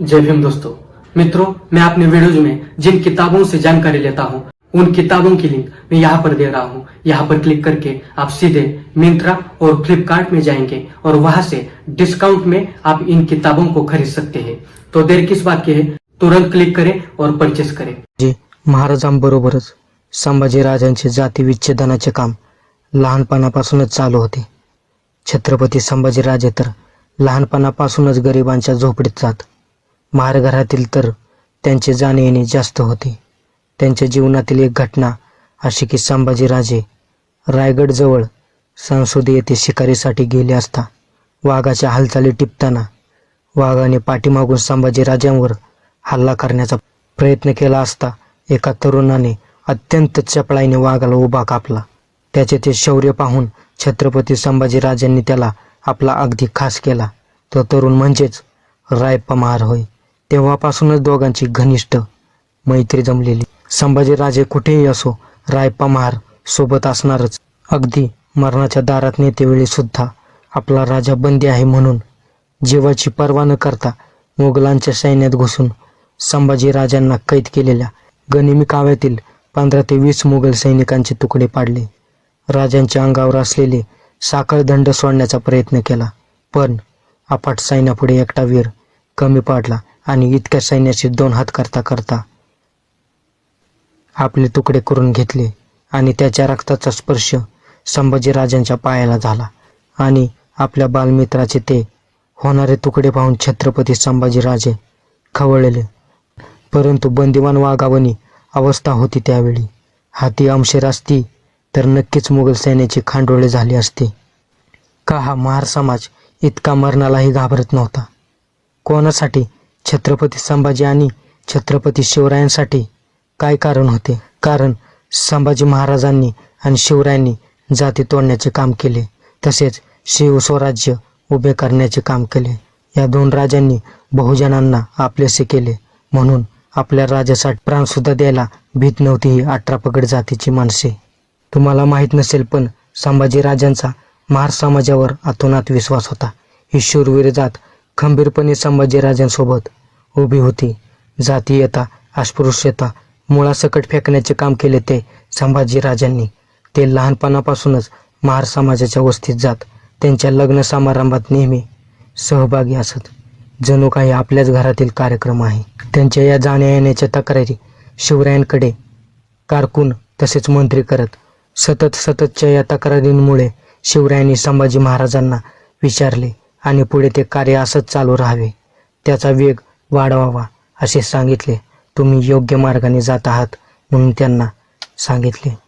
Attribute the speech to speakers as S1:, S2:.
S1: जय भीम दोस्तों। मित्रों, मैं अपने वीडियोज़ में जिन किताबों से जानकारी लेता हूँ, उन किताबों की लिंक मैं यहाँ पर दे रहा हूँ। यहाँ पर क्लिक करके आप सीधे मिंत्रा और फ्लिपकार्ट में जाएँगे और वहाँ से डिस्काउंट में आप इन किताबों को खरीद सकते हैं। तो देर किस बात की है? तुरंत क्लिक करें और परचेस करें।
S2: जे महाराजांबरोबरच संभाजीराजांचे जाती विच्छेदनाचे काम लहानपणापासूनच चालू होते. छत्रपति छत्रपती संभाजीराजे तर लहानपणापासूनच गरिबांच्या झोपडीत जात. महारघरातील तर त्यांचे जाणे येणे जास्त होते. त्यांच्या जीवनातील एक घटना अशी की संभाजीराजे रायगडजवळ संसोदी येथे शिकारीसाठी गेले असता वाघाच्या हालचाली टिपताना वाघाने पाठीमागून संभाजीराजांवर हल्ला करण्याचा प्रयत्न केला असता एका तरुणाने अत्यंत चपळाईने वाघाला उभा कापला. त्याचे ते शौर्य पाहून छत्रपती संभाजीराजांनी त्याला आपला अगदी खास केला. तो तरुण म्हणजेच रायप्पा महार होय. तेव्हापासूनच दोघांची घनिष्ठ मैत्री जमलेली. संभाजीराजे कुठेही असो रायप्पा महार सोबत असणारच. अगदी मरणाच्या दारात नेतेवेळी सुद्धा आपला राजा बंदी आहे म्हणून जीवाची पर्वा न करता मोगलांच्या सैन्यात घुसून संभाजीराजांना कैद केलेल्या गनिमी काव्यातील पंधरा ते वीस मुघल सैनिकांचे तुकडे पाडले. राजांच्या अंगावर असलेले साखळदंड सोडण्याचा प्रयत्न केला पण अफाट सैन्यापुढे एकटा वीर कमी पडला. आणि इतक्या सैन्याशी दोन हात करता करता आपले तुकडे करून घेतले आणि त्याच्या रक्ताचा स्पर्श संभाजीराजांच्या पायाला झाला आणि आपल्या बालमित्राचे ते होणारे तुकडे पाहून छत्रपती संभाजीराजे खवळले. परंतु बंदिवान वागावणी अवस्था होती त्यावेळी. हाती अंशेर असती तर नक्कीच मुघल सैन्याची खांडोळे झाली असते. का हा महार समाज इतका मरणालाही घाबरत नव्हता? कोणासाठी छत्रपती संभाजी आणि छत्रपती शिवरायांसाठी काय कारण होते? कारण संभाजी महाराजांनी आणि शिवरायांनी जाती तोडण्याचे काम केले. तसेच शिवस्वराज्य उभे करण्याचे काम केले. या दोन राजांनी बहुजनांना आपलेसे केले. म्हणून आपल्या राजासाठी प्राणसुद्धा द्यायला भीत नव्हती ही अठरा पगड जातीची माणसे. तुम्हाला माहीत नसेल पण संभाजी राजांचा महार समाजावर अतोनात विश्वास होता. ही शूरवीर जात खंबीरपणे संभाजी राजांसोबत उभी होती. जातीयता अस्पृश्यता मुळासकट फेकण्याचे काम केले ते संभाजीराजांनी. ते लहानपणापासूनच महार समाजाच्या वस्तीत जात. त्यांच्या लग्न समारंभात नेहमी सहभागी असत. जणू काही आपल्याच घरातील कार्यक्रम आहे. त्यांच्या या जाण्या येण्याच्या तक्रारी शिवरायांकडे कारकून तसेच मंत्री करत. सतत सततच्या या तक्रारींमुळे शिवरायांनी संभाजी महाराजांना विचारले आणि पुढे ते कार्य असंच चालू राहावे. त्याचा वेग वाढवावा असे सांगितले. तुम्ही योग्य मार्गाने जात आहात म्हणून त्यांना सांगितले.